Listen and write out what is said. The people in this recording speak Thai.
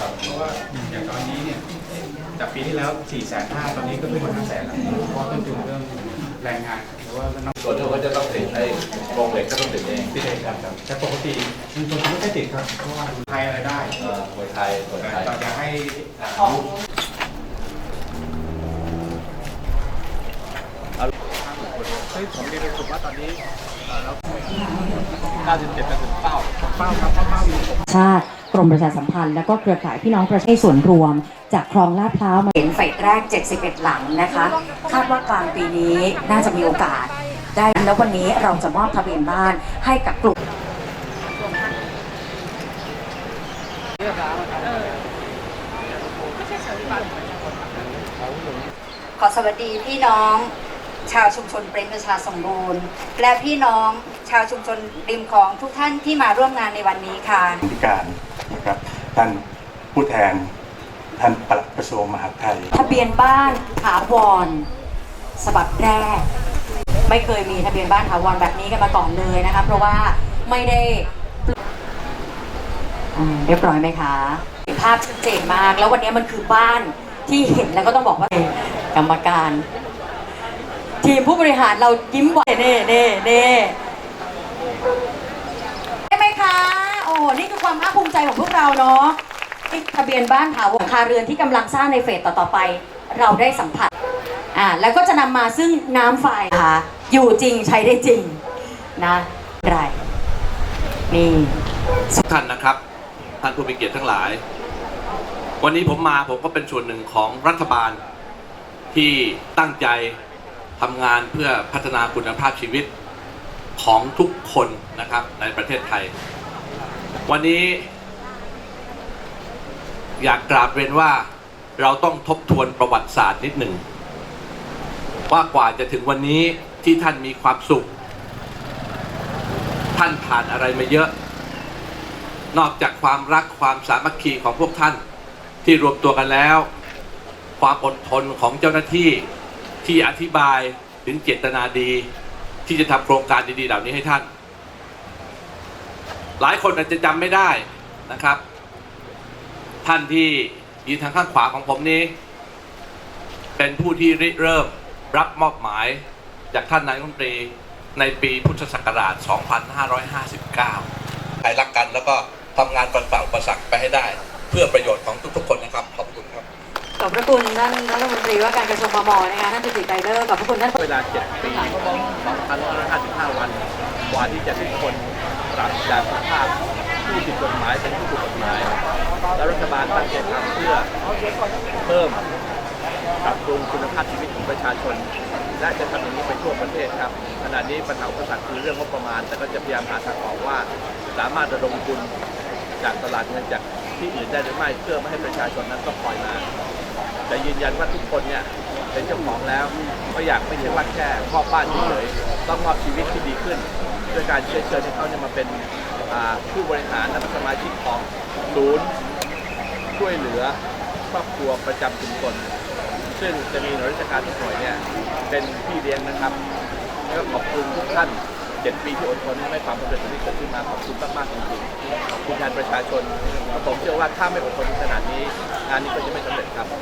ครับ เพราะว่าอย่างตอนนี้เนี่ยจากปีที่แล้ว 4 5 0 0 0ตอนนี้ก็ขึ้นมา5แสนแล้วเพราะต้นทุนเรื่องแรงงานหรือว่าตัองน้วเที่เขาจะต้องติดไอ้โรงเหล็กก็ต้องติดเองติดเองครับครับแต่ปกติมีคนที่ไม่ได้ติดครับเพราะว่าไทยอะไรได้เออไทยมวไทยเราจะให้อ่เฮ้ยผมดียนไปสุดว่าตอนนี้แล้ว97เป็นเป้าเป้าครับเป้าอยู่ชาติ รมประชาสัมพันธ์ และก็เครือข่ายพี่น้องประชาชนส่วนรวม จากคลองลาดพร้าวมาเห็นเฟสแรก 71 หลังนะคะ คาดว่ากลางปีนี้น่าจะมีโอกาส ได้แล้ววันนี้เราจะมอบทะเบียนบ้านให้กับกลุ่มขอสวัสดีพี่น้องชาวชุมชนเปรมประชาสมบูรณ์ และพี่น้องชาวชุมชนริมคลองทุกท่านที่มาร่วมงานในวันนี้ค่ะธิการ นะครับท่านผู้แทนท่านปลัดกระทรวงมหาดไทย ทะเบียนบ้านถาวรฉบับแรก ไม่เคยมีทะเบียนบ้านถาวรแบบนี้กันมาก่อนเลยนะคะเพราะว่าไม่ได้อ่าเรียบร้อยไหมคะภาพชัดเจนมาก แล้ววันนี้มันคือบ้านที่เห็นแล้วก็ต้องบอกว่ากรรมการ ทีมผู้บริหารเรายิ้มหวานเน่เน่เน่ได้ไหมคะ โอ้นี่คือความภาคภูมิใจของพวกเราเนาะทะเบียนบ้านถาวรคาเรือนที่กำลังสร้างในเฟสต่อๆไป เราได้สัมผัสอ่าแล้วก็จะนำมาซึ่งน้ำไฟนะคะอยู่จริงใช้ได้จริงนะไรนี่ทุกท่านนะครับท่านผู้มีเกียรติทั้งหลาย วันนี้ผมมาผมก็เป็นส่วนหนึ่งของรัฐบาลที่ตั้งใจทำงานเพื่อพัฒนาคุณภาพชีวิตของทุกคนนะครับในประเทศไทย วันนี้ อยากกราบเรียนว่าเราต้องทบทวนประวัติศาสตร์นิดหนึ่ง ว่ากว่าจะถึงวันนี้ที่ท่านมีความสุข ท่านผ่านอะไรมาเยอะ นอกจากความรักความสามัคคีของพวกท่านที่รวมตัวกันแล้ว ความอดทนของเจ้าหน้าที่ที่อธิบายถึงเจตนาดี ที่จะทำโครงการดีๆเหล่านี้ให้ท่าน หลายคนอาจจะจำไม่ได้นะครับ ท่านที่ยืนทางข้างขวาของผมนี้ เป็นผู้ที่ริเริ่มรับมอบหมายจากท่านนายกรัฐมนตรีในปีพุทธศักราช 2559ใครรักกันแล้วก็ทำงานปัดเป่าประสักไปให้ได้ เพื่อประโยชน์ของทุกๆ คนนะครับ ขอบคุณครับ ขอบพระคุณท่านรัฐมนตรีว่าการกระทรวงมมนะคะท่านจุติไกรเลิกขอบพระคุณท่าน เวลา 7 ปี2,155 วัน กว่าที่จะทุกคนป รับจากสภาพผู้ผิดกฎหมายเป็นผู้ถูกกฎหมาย และรัฐบาลตั้งใจทำเพื่อเพิ่มปรับปรุงคุณภาพชีวิตของประชาชนและจะทำอย่างนี้ไปทั่วประเทศครับขณะนี้ปัญหาอุปสรรคคือเรื่องงบประมาณ แต่ก็จะพยายามหาทางออกว่า สามารถระดมทุนจากตลาดเงินจากที่อื่นได้หรือไม่เพื่อไม่ให้ประชาชนนั้นต้องคอยมาแต่ยืนยันว่าทุกคนเนี่ยเป็นเจ้าของแล้ว ก็อยากไม่ใช่ว่าแค่ครอบบ้านเฉยๆต้องมอบชีวิตที่ดีขึ้น ด้วยการเชิญเชิญให้เขาเนี่ยมาเป็นผู้บริหารและสมาชิกของศูนย์ช่วยเหลือครอบครัวประจำชุมชนซึ่งจะมีหน่วยราชการทุกหน่วยเนี่ยเป็นพี่เลี้ยงนะครับก็ขอบคุณทุกท่านเจ็ดปีที่อดทนให้ความสำเร็จที่เกิดขึ้นมาขอบคุณมากๆจริงๆขอบคุณแทนประชาชนผมเชื่อว่าถ้าไม่อดทนขนาดนี้งานนี้ก็จะไม่สำเร็จครับ